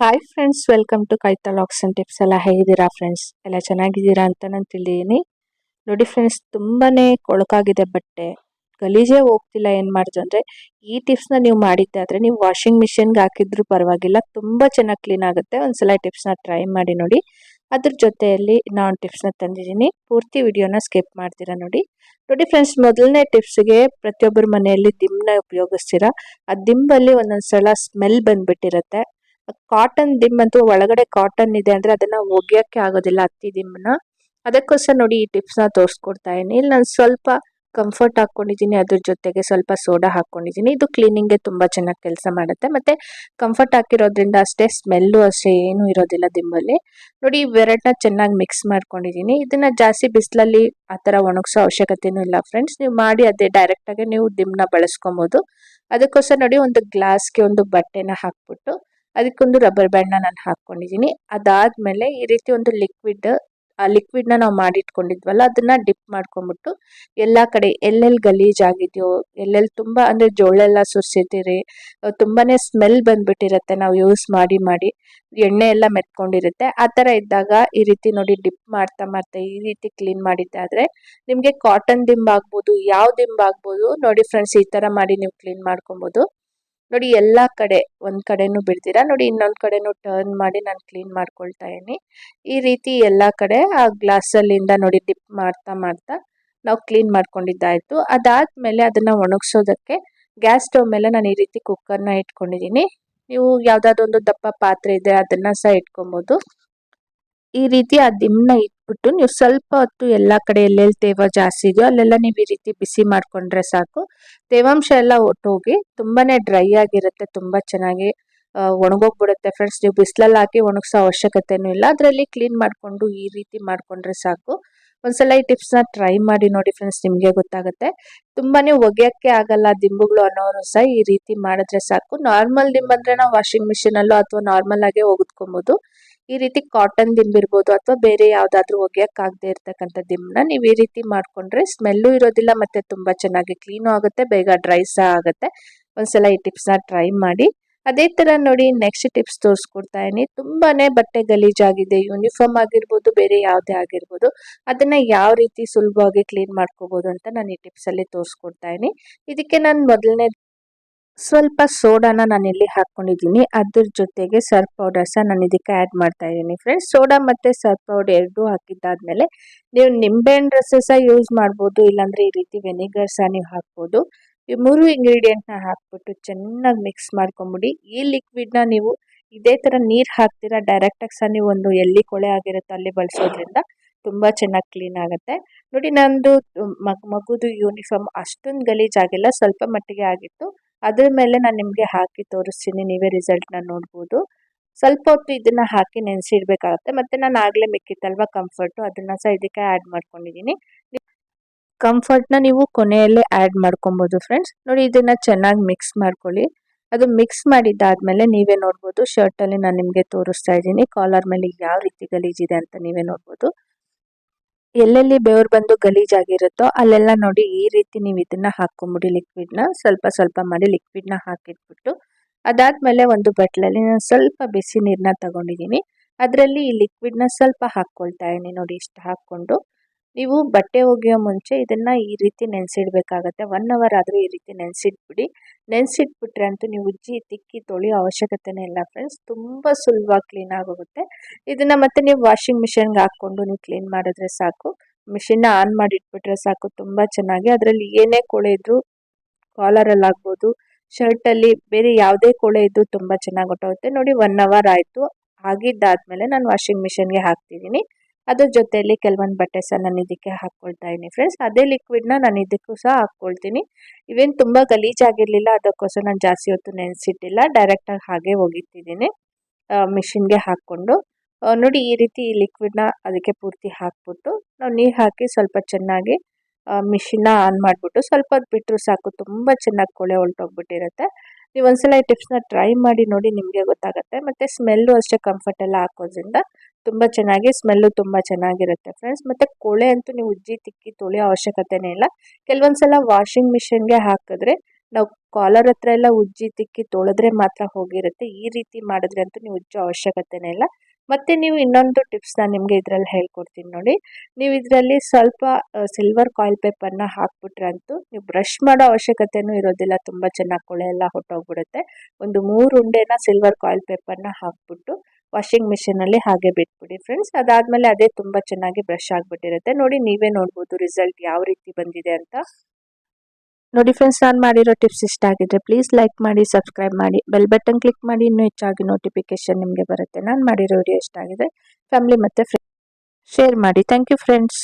Hi friends welcome to ಕೈತಾ locks and tips ಎಲ್ಲ ಹೇಗಿದ್ದೀರಾ ಫ್ರೆಂಡ್ಸ್ ಎಲ್ಲ ಚೆನ್ನಾಗಿದ್ದೀರಾ ಅಂತ ನಾನು ತಿಳಿದೀನಿ ನೋಡಿ ಫ್ರೆಂಡ್ಸ್ ತುಂಬಾ ಕೊಳಕಾಗಿದೆ ಬಟ್ಟೆ. ಗಲೀಜೇ ಹೋಗ್ತಿಲ್ಲ ಏನು ಮಾಡಿದ್ರು ಅಂದರೆ, ಈ ಟಿಪ್ಸ್ನ ನೀವು ಮಾಡಿದ್ದೆ ಆದರೆ ನೀವು ವಾಷಿಂಗ್ ಮಿಷಿನ್ಗೆ ಹಾಕಿದ್ರು ಪರವಾಗಿಲ್ಲ, ತುಂಬ ಚೆನ್ನಾಗಿ ಕ್ಲೀನ್ ಆಗುತ್ತೆ. ಒಂದ್ಸಲ ಟಿಪ್ಸ್ನ ಟ್ರೈ ಮಾಡಿ ನೋಡಿ. ಅದ್ರ ಜೊತೆಯಲ್ಲಿ ನಾನು ಟಿಪ್ಸ್ನ ತಂದಿದ್ದೀನಿ. ಪೂರ್ತಿ ವಿಡಿಯೋನ ಸ್ಕಿಪ್ ಮಾಡ್ತೀರಾ ನೋಡಿ. ನೋಡಿ ಫ್ರೆಂಡ್ಸ್ ಮೊದಲನೇ ಟಿಪ್ಸ್ಗೆ ಪ್ರತಿಯೊಬ್ಬರ ಮನೆಯಲ್ಲಿ ದಿಮ್ನ ಉಪಯೋಗಿಸ್ತೀರಾ? ಆ ದಿಂಬಲ್ಲಿ ಒಂದೊಂದ್ಸಲ ಸ್ಮೆಲ್ ಬಂದ್ಬಿಟ್ಟಿರುತ್ತೆ. ಕಾಟನ್ ದಿಮ್ ಅಂತೂ ಒಳಗಡೆ ಕಾಟನ್ ಇದೆ ಅಂದ್ರೆ ಅದನ್ನ ಒಗೆಯಕ್ಕೆ ಆಗೋದಿಲ್ಲ, ಹತ್ತಿ ದಿಮ್ಮನ ಅದಕ್ಕೋಸ್ಕರ ನೋಡಿ ಈ ಟಿಪ್ಸ್ನ ತೋರಿಸ್ಕೊಡ್ತಾ ಇದೀನಿ ಇಲ್ಲಿ ನಾನು ಸ್ವಲ್ಪ ಕಂಫರ್ಟ್ ಹಾಕೊಂಡಿದ್ದೀನಿ ಅದ್ರ ಜೊತೆಗೆ ಸ್ವಲ್ಪ ಸೋಡಾ ಹಾಕೊಂಡಿದ್ದೀನಿ ಇದು ಕ್ಲೀನಿಂಗ್ಗೆ ತುಂಬಾ ಚೆನ್ನಾಗಿ ಕೆಲಸ ಮಾಡುತ್ತೆ. ಮತ್ತೆ ಕಂಫರ್ಟ್ ಹಾಕಿರೋದ್ರಿಂದ ಅಷ್ಟೇ ಸ್ಮೆಲ್ಲು ಅಷ್ಟೇ ಏನು ಇರೋದಿಲ್ಲ ದಿಮ್ಮಲ್ಲಿ ನೋಡಿ ಇವೆರಡನ್ನ ಚೆನ್ನಾಗಿ ಮಿಕ್ಸ್ ಮಾಡ್ಕೊಂಡಿದ್ದೀನಿ. ಇದನ್ನ ಜಾಸ್ತಿ ಬಿಸಿಲಲ್ಲಿ ಆ ಥರ ಒಣಗಿಸೋ ಅವಶ್ಯಕತೆನೂ ಇಲ್ಲ ಫ್ರೆಂಡ್ಸ್ ನೀವು ಮಾಡಿ ಅದೇ ಡೈರೆಕ್ಟಾಗಿ ನೀವು ದಿಮ್ನ ಬಳಸ್ಕೊಬೋದು. ಅದಕ್ಕೋಸ್ಕರ ನೋಡಿ ಒಂದು ಗ್ಲಾಸ್ಗೆ ಒಂದು ಬಟ್ಟೆನ ಹಾಕ್ಬಿಟ್ಟು ಅದಕ್ಕೊಂದು ರಬ್ಬರ್ ಬ್ಯಾಂಡ್ನ ನಾನು ಹಾಕ್ಕೊಂಡಿದ್ದೀನಿ. ಅದಾದಮೇಲೆ ಈ ರೀತಿ ಒಂದು ಲಿಕ್ವಿಡ್ ಆ ಲಿಕ್ವಿಡ್ನ ನಾವು ಮಾಡಿಟ್ಕೊಂಡಿದ್ವಲ್ಲ, ಅದನ್ನ ಡಿಪ್ ಮಾಡ್ಕೊಂಡ್ಬಿಟ್ಟು ಎಲ್ಲ ಕಡೆ ಎಲ್ಲೆಲ್ಲಿ ಗಲೀಜಾಗಿದೆಯೋ ಎಲ್ಲೆಲ್ಲಿ ತುಂಬ ಅಂದರೆ ಜೋಳೆಲ್ಲ ಸುರಿಸಿದ್ದೀರಿ ತುಂಬಾನೇ ಸ್ಮೆಲ್ ಬಂದ್ಬಿಟ್ಟಿರುತ್ತೆ ನಾವು ಯೂಸ್ ಮಾಡಿ ಮಾಡಿ, ಎಣ್ಣೆ ಎಲ್ಲ ಮೆತ್ಕೊಂಡಿರುತ್ತೆ. ಆ ಥರ ಇದ್ದಾಗ ಈ ರೀತಿ ನೋಡಿ ಡಿಪ್ ಮಾಡ್ತಾ ಮಾಡ್ತಾ ಈ ರೀತಿ ಕ್ಲೀನ್ ಮಾಡಿದ್ದಾದರೆ ನಿಮಗೆ ಕಾಟನ್ ದಿಂಬ್ ಆಗ್ಬೋದು, ಯಾವ ದಿಂಬ್ ಆಗ್ಬೋದು, ನೋಡಿ ಫ್ರೆಂಡ್ಸ್ ಈ ಥರ ಮಾಡಿ ನೀವು ಕ್ಲೀನ್ ಮಾಡ್ಕೊಬೋದು. ನೋಡಿ, ಎಲ್ಲ ಕಡೆ ಒಂದು ಕಡೆನೂ ಬಿಡ್ತೀರಾ? ನೋಡಿ, ಇನ್ನೊಂದು ಕಡೆನೂ ಟರ್ನ್ ಮಾಡಿ ನಾನು ಕ್ಲೀನ್ ಮಾಡ್ಕೊಳ್ತಾ ಇದ್ದೀನಿ. ಈ ರೀತಿ ಎಲ್ಲ ಕಡೆ ಆ ಗ್ಲಾಸಲ್ಲಿಂದ ನೋಡಿ ಡಿಪ್ ಮಾಡ್ತಾ ಮಾಡ್ತಾ ನಾವು ಕ್ಲೀನ್ ಮಾಡ್ಕೊಂಡಿದ್ದಾಯಿತು. ಅದಾದಮೇಲೆ ಅದನ್ನು ಒಣಗಿಸೋದಕ್ಕೆ ಗ್ಯಾಸ್ ಸ್ಟವ್ ಮೇಲೆ ನಾನು ಈ ರೀತಿ ಕುಕ್ಕರ್ನ ಇಟ್ಕೊಂಡಿದ್ದೀನಿ. ನೀವು ಯಾವುದಾದ್ರೊಂದು ದಪ್ಪ ಪಾತ್ರೆ ಇದೆ, ಅದನ್ನು ಸಹ ಇಟ್ಕೊಬೋದು. ಈ ರೀತಿ ಆ ದಿಮ್ನ ಇಟ್ಬಿಟ್ಟು ನೀವು ಸ್ವಲ್ಪ ಹೊತ್ತು ಎಲ್ಲ ಕಡೆ ಎಲ್ಲೆಲ್ಲಿ ತೇವ ಜಾಸ್ತಿ ಇದೆಯೋ ಅಲ್ಲೆಲ್ಲ ನೀವು ಈ ರೀತಿ ಬಿಸಿ ಮಾಡಿಕೊಂಡ್ರೆ ಸಾಕು. ತೇವಾಂಶ ಎಲ್ಲ ಒಟ್ಟೋಗಿ ತುಂಬಾನೇ ಡ್ರೈ ಆಗಿರುತ್ತೆ, ತುಂಬ ಚೆನ್ನಾಗಿ ಒಣಗೋಗ್ಬಿಡುತ್ತೆ ಫ್ರೆಂಡ್ಸ್. ನೀವು ಬಿಸಿಲಲ್ಲಿ ಹಾಕಿ ಒಣಗಿಸೋ ಅವಶ್ಯಕತೆನೂ ಇಲ್ಲ. ಅದರಲ್ಲಿ ಕ್ಲೀನ್ ಮಾಡಿಕೊಂಡು ಈ ರೀತಿ ಮಾಡಿಕೊಂಡ್ರೆ ಸಾಕು. ಒಂದ್ಸಲ ಈ ಟಿಪ್ಸ್ನ ಟ್ರೈ ಮಾಡಿ ನೋಡಿ ಫ್ರೆಂಡ್ಸ್, ನಿಮಗೆ ಗೊತ್ತಾಗುತ್ತೆ. ತುಂಬಾನೇ ಒಗೆಯೋಕ್ಕೆ ಆಗಲ್ಲ ದಿಂಬುಗಳು ಅನ್ನೋರು ಸಹ ಈ ರೀತಿ ಮಾಡಿದ್ರೆ ಸಾಕು. ನಾರ್ಮಲ್ ದಿಂಬ್ ಅಂದ್ರೆ ನಾವು ವಾಷಿಂಗ್ ಮಿಷಿನಲ್ಲೋ ಅಥವಾ ನಾರ್ಮಲ್ ಆಗೇ ಒಗೆದ್ಕೊಬೋದು. ಈ ರೀತಿ ಕಾಟನ್ ದಿಂಬ್ ಇರ್ಬೋದು ಅಥವಾ ಬೇರೆ ಯಾವುದಾದ್ರೂ ಒಗೆಯಕ್ಕಾಗದೆ ಇರ್ತಕ್ಕಂಥ ದಿಂಬನ್ನ ನೀವು ಈ ರೀತಿ ಮಾಡ್ಕೊಂಡ್ರೆ ಸ್ಮೆಲ್ಲು ಇರೋದಿಲ್ಲ ಮತ್ತೆ ತುಂಬಾ ಚೆನ್ನಾಗಿ ಕ್ಲೀನು ಆಗುತ್ತೆ, ಬೇಗ ಡ್ರೈ ಸಹ ಆಗುತ್ತೆ. ಒಂದ್ಸಲ ಈ ಟಿಪ್ಸ್ನ ಟ್ರೈ ಮಾಡಿ. ಅದೇ ತರ ನೋಡಿ ನೆಕ್ಸ್ಟ್ ಟಿಪ್ಸ್ ತೋರಿಸ್ಕೊಡ್ತಾ ಇದೀನಿ ತುಂಬಾನೇ ಬಟ್ಟೆ ಗಲೀಜಾಗಿದೆ ಯೂನಿಫಾರ್ಮ್ ಆಗಿರ್ಬೋದು, ಬೇರೆ ಯಾವುದೇ ಆಗಿರ್ಬೋದು, ಅದನ್ನ ಯಾವ ರೀತಿ ಸುಲಭವಾಗಿ ಕ್ಲೀನ್ ಮಾಡ್ಕೋಬಹುದು ಅಂತ ನಾನು ಈ ಟಿಪ್ಸ್ ಅಲ್ಲಿ ತೋರಿಸ್ಕೊಡ್ತಾ ಇದೀನಿ ಇದಕ್ಕೆ ನಾನು ಮೊದಲನೇ ಸ್ವಲ್ಪ ಸೋಡಾನ ನಾನು ಇಲ್ಲಿ ಹಾಕ್ಕೊಂಡಿದ್ದೀನಿ ಅದ್ರ ಜೊತೆಗೆ ಸರ್ಫ್ ಪೌಡರ್ ಸಹ ನಾನು ಇದಕ್ಕೆ ಆ್ಯಡ್ ಮಾಡ್ತಾ ಇದ್ದೀನಿ ಫ್ರೆಂಡ್ಸ್ ಸೋಡಾ ಮತ್ತು ಸರ್ಫ್ ಪೌಡರ್ ಎರಡೂ ಹಾಕಿದ್ದಾದ್ಮೇಲೆ ನೀವು ನಿಂಬೆಹಣ್ಣು ರಸ ಸಹ ಯೂಸ್ ಮಾಡ್ಬೋದು, ಇಲ್ಲಾಂದರೆ ಈ ರೀತಿ ವೆನಿಗರ್ ಸಹ ನೀವು ಹಾಕ್ಬೋದು. ಈ ಮೂರು ಇಂಗ್ರೀಡಿಯೆಂಟ್ನ ಹಾಕ್ಬಿಟ್ಟು ಚೆನ್ನಾಗಿ ಮಿಕ್ಸ್ ಮಾಡ್ಕೊಂಬಿಡಿ. ಈ ಲಿಕ್ವಿಡ್ನ ನೀವು ಇದೇ ಥರ ನೀರು ಹಾಕ್ತೀರಾ ಡೈರೆಕ್ಟಾಗಿ ಸಹ ನೀವು ಒಂದು ಎಲ್ಲಿ ಕೊಳೆ ಆಗಿರುತ್ತೆ ಅಲ್ಲಿ ಬಳಸೋದ್ರಿಂದ ತುಂಬ ಚೆನ್ನಾಗಿ ಕ್ಲೀನ್ ಆಗುತ್ತೆ. ನೋಡಿ ನಂದು ಮಗ್ ಮಗುದು ಯೂನಿಫಾರ್ಮ್ ಅಷ್ಟೊಂದು ಗಲೀಜಾಗಿಲ್ಲ ಸ್ವಲ್ಪ ಮಟ್ಟಿಗೆ ಆಗಿತ್ತು. ಅದ್ರ ಮೇಲೆ ನಾನು ನಿಮಗೆ ಹಾಕಿ ತೋರಿಸ್ತೀನಿ, ನೀವೇ ರಿಸಲ್ಟ್ನ ನೋಡ್ಬೋದು. ಸ್ವಲ್ಪ ಹೊತ್ತು ಇದನ್ನು ಹಾಕಿ ನೆನೆಸಿಡ್ಬೇಕಾಗತ್ತೆ, ಮತ್ತು ನಾನು ಆಗಲೇ ಮಿಕ್ಕಿತ್ತಲ್ವ ಕಂಫರ್ಟು ಅದನ್ನು ಸಹ ಇದಕ್ಕೆ ಆ್ಯಡ್ ಮಾಡ್ಕೊಂಡಿದ್ದೀನಿ ಕಂಫರ್ಟ್ನ ನೀವು ಕೊನೆಯಲ್ಲೇ ಆ್ಯಡ್ ಮಾಡ್ಕೊಬೋದು ಫ್ರೆಂಡ್ಸ್ ನೋಡಿ ಇದನ್ನು ಚೆನ್ನಾಗಿ ಮಿಕ್ಸ್ ಮಾಡ್ಕೊಳ್ಳಿ. ಅದು ಮಿಕ್ಸ್ ಮಾಡಿದ್ದಾದಮೇಲೆ ನೀವೇ ನೋಡ್ಬೋದು. ಶರ್ಟಲ್ಲಿ ನಾನು ನಿಮಗೆ ತೋರಿಸ್ತಾ ಇದ್ದೀನಿ ಕಾಲರ್ ಮೇಲೆ ಯಾವ ರೀತಿ ಗಲೀಜಿದೆ ಅಂತ ನೀವೇ ನೋಡ್ಬೋದು. ಎಲ್ಲೆಲ್ಲಿ ಬೆವರು ಬಂದು ಗಲೀಜಾಗಿರುತ್ತೋ ಅಲ್ಲೆಲ್ಲ ನೋಡಿ ಈ ರೀತಿ ನೀವು ಇದನ್ನ ಹಾಕೊಂಬಿಡಿ ಲಿಕ್ವಿಡ್ನ ಸ್ವಲ್ಪ ಸ್ವಲ್ಪ ಮಾಡಿ ಲಿಕ್ವಿಡ್ನ ಹಾಕಿಟ್ಬಿಟ್ಟು ಅದಾದಮೇಲೆ ಒಂದು ಬಟ್ಲಲ್ಲಿ ನಾನು ಸ್ವಲ್ಪ ಬಿಸಿ ನೀರನ್ನ ತಗೊಂಡಿದ್ದೀನಿ ಅದರಲ್ಲಿ ಈ ಲಿಕ್ವಿಡ್ನ ಸ್ವಲ್ಪ ಹಾಕ್ಕೊಳ್ತಾ ಇದ್ದೀನಿ ನೋಡಿ ಇಷ್ಟು ಹಾಕ್ಕೊಂಡು. ನೀವು ಬಟ್ಟೆ ಒಗೆಯೋ ಮುಂಚೆ ಇದನ್ನು ಈ ರೀತಿ ನೆನೆಸಿಡ್ಬೇಕಾಗತ್ತೆ. ಒನ್ ಅವರ್ ಆದರೂ ಈ ರೀತಿ ನೆನೆಸಿಟ್ಬಿಡಿ. ನೆನೆಸಿಟ್ಬಿಟ್ರೆ ಅಂತೂ ನೀವು ಉಜ್ಜಿ, ತಿಕ್ಕಿ, ತೊಳೆಯೋ ಅವಶ್ಯಕತೆನೇ ಇಲ್ಲ ಫ್ರೆಂಡ್ಸ್ ತುಂಬ ಸುಲಭವಾಗಿ ಕ್ಲೀನ್ ಆಗೋಗುತ್ತೆ. ಇದನ್ನು ಮತ್ತೆ ನೀವು ವಾಷಿಂಗ್ ಮಿಷಿನ್ಗೆ ಹಾಕ್ಕೊಂಡು ನೀವು ಕ್ಲೀನ್ ಮಾಡಿದ್ರೆ ಸಾಕು. ಮಿಷಿನ್ನ ಆನ್ ಮಾಡಿ ಇಟ್ಬಿಟ್ರೆ ಸಾಕು. ತುಂಬ ಚೆನ್ನಾಗಿ. ಅದರಲ್ಲಿ ಏನೇ ಕೊಳೆ ಇದ್ದರೂ ಕಾಲರಲ್ಲಿ ಆಗ್ಬೋದು ಶರ್ಟಲ್ಲಿ ಬೇರೆ ಯಾವುದೇ ಕೊಳೆ ಇದ್ದರೂ ತುಂಬ ಚೆನ್ನಾಗಿ ಹೊಟ್ಟೋಗುತ್ತೆ. ನೋಡಿ ಒನ್ ಅವರ್ ಆಯಿತು. ಆಗಿದ್ದಾದಮೇಲೆ ನಾನು ವಾಷಿಂಗ್ ಮಿಷಿನ್ಗೆ ಹಾಕ್ತಿದ್ದೀನಿ ಅದ್ರ ಜೊತೆಯಲ್ಲಿ ಕೆಲವೊಂದು ಬಟ್ಟೆ ಸಹ ನಾನು ಇದಕ್ಕೆ ಹಾಕ್ಕೊಳ್ತಾ ಇದ್ದೀನಿ ಫ್ರೆಂಡ್ಸ್ ಅದೇ ಲಿಕ್ವಿಡ್ನ ನಾನು ಇದಕ್ಕೂ ಸಹ ಹಾಕ್ಕೊಳ್ತೀನಿ ಇವೇನು ತುಂಬ ಗಲೀಜಾಗಿರಲಿಲ್ಲ ಅದಕ್ಕೋಸ್ಕರ ನಾನು ಜಾಸ್ತಿ ಹೊತ್ತು ನೆನೆಸಿಟ್ಟಿಲ್ಲ. ಡೈರೆಕ್ಟಾಗಿ ಹಾಗೆ ಒಗಿತಿದ್ದೀನಿ ಮಿಷಿನ್ಗೆ ಹಾಕ್ಕೊಂಡು. ನೋಡಿ ಈ ರೀತಿ ಈ ಲಿಕ್ವಿಡ್ನ ಅದಕ್ಕೆ ಪೂರ್ತಿ ಹಾಕ್ಬಿಟ್ಟು, ನಾವು ನೀರು ಹಾಕಿ ಸ್ವಲ್ಪ ಚೆನ್ನಾಗಿ ಮಿಷಿನ್ನ ಆನ್ ಮಾಡಿಬಿಟ್ಟು, ಸ್ವಲ್ಪ ಹೊತ್ತು ಬಿಟ್ಟರು ಸಾಕು, ತುಂಬ ಚೆನ್ನಾಗಿ ಕೊಳೆ ಹೊರಟೋಗ್ಬಿಟ್ಟಿರುತ್ತೆ ನೀವು ಒಂದ್ಸಲ ಈ ಟಿಪ್ಸ್ನ ಟ್ರೈ ಮಾಡಿ ನೋಡಿ ನಿಮಗೆ ಗೊತ್ತಾಗುತ್ತೆ. ಮತ್ತು ಸ್ಮೆಲ್ಲು ಅಷ್ಟೇ ಕಂಫರ್ಟ್ ಎಲ್ಲ ಹಾಕೋದ್ರಿಂದ ತುಂಬ ಚೆನ್ನಾಗಿ ಸ್ಮೆಲ್ಲು ತುಂಬ ಚೆನ್ನಾಗಿರುತ್ತೆ ಫ್ರೆಂಡ್ಸ್ ಮತ್ತು ಕೊಳೆ ಅಂತೂ ನೀವು ಉಜ್ಜಿ, ತಿಕ್ಕಿ ತೊಳೆಯೋ ಅವಶ್ಯಕತೆನೇ ಇಲ್ಲ. ಕೆಲವೊಂದು ಸಲ ವಾಷಿಂಗ್ ಮಿಷಿನ್ಗೆ ಹಾಕಿದ್ರೆ, ನಾವು ಕಾಲರ್ ಹತ್ರ ಎಲ್ಲ ಉಜ್ಜಿ, ತಿಕ್ಕಿ ತೊಳೆದ್ರೆ ಮಾತ್ರ ಹೋಗಿರುತ್ತೆ. ಈ ರೀತಿ ಮಾಡಿದ್ರೆ ಅಂತೂ ನೀವು ಉಜ್ಜೋ ಅವಶ್ಯಕತೆನೇ ಇಲ್ಲ. ಮತ್ತೆ ನೀವು ಇನ್ನೊಂದು ಟಿಪ್ಸ್ ನಾನು ನಿಮಗೆ ಇದರಲ್ಲಿ ಹೇಳ್ಕೊಡ್ತೀನಿ ನೋಡಿ. ನೀವು ಇದರಲ್ಲಿ ಸ್ವಲ್ಪ ಸಿಲ್ವರ್ ಕಾಯಿಲ್ ಪೇಪರ್ನ ಹಾಕ್ಬಿಟ್ರೆ ಅಂತೂ ನೀವು ಬ್ರಷ್ ಮಾಡೋ ಅವಶ್ಯಕತೆಯೂ ಇರೋದಿಲ್ಲ. ತುಂಬ ಚೆನ್ನಾಗಿ ಕೊಳೆ ಎಲ್ಲ ಹೊಟ್ಟೋಗ್ಬಿಡುತ್ತೆ ಒಂದು ಮೂರು ಉಂಡೆನ ಸಿಲ್ವರ್ ಕಾಯಿಲ್ ಪೇಪರ್ನ ಹಾಕ್ಬಿಟ್ಟು ವಾಷಿಂಗ್ ಮಿಷಿನಲ್ಲಿ ಹಾಗೆ ಬಿಟ್ಬಿಡಿ ಫ್ರೆಂಡ್ಸ್ ಅದಾದಮೇಲೆ ಅದೇ ತುಂಬ ಚೆನ್ನಾಗಿ ಬ್ರಷ್ ಆಗಿಬಿಟ್ಟಿರುತ್ತೆ. ನೋಡಿ ನೀವೇ ನೋಡ್ಬೋದು ರಿಸಲ್ಟ್ ಯಾವ ರೀತಿ ಬಂದಿದೆ ಅಂತ. ನೋಡಿ ಫ್ರೆಂಡ್ಸ್ ನಾನು ಮಾಡಿರೋ ಟಿಪ್ಸ್ ಇಷ್ಟ ಆಗಿದ್ರೆ ಪ್ಲೀಸ್ ಲೈಕ್ ಮಾಡಿ ಸಬ್ಸ್ಕ್ರೈಬ್ ಮಾಡಿ. ಬೆಲ್ ಬಟನ್ ಕ್ಲಿಕ್ ಮಾಡಿ, ಇನ್ನೂ ಹೆಚ್ಚಾಗಿ ನೋಟಿಫಿಕೇಶನ್ ನಿಮಗೆ ಬರುತ್ತೆ. ನಾನು ಮಾಡಿರೋ ವಿಡಿಯೋ ಇಷ್ಟ ಆಗಿದೆ ಫ್ಯಾಮಿಲಿ ಮತ್ತು ಶೇರ್ ಮಾಡಿ. Thank you friends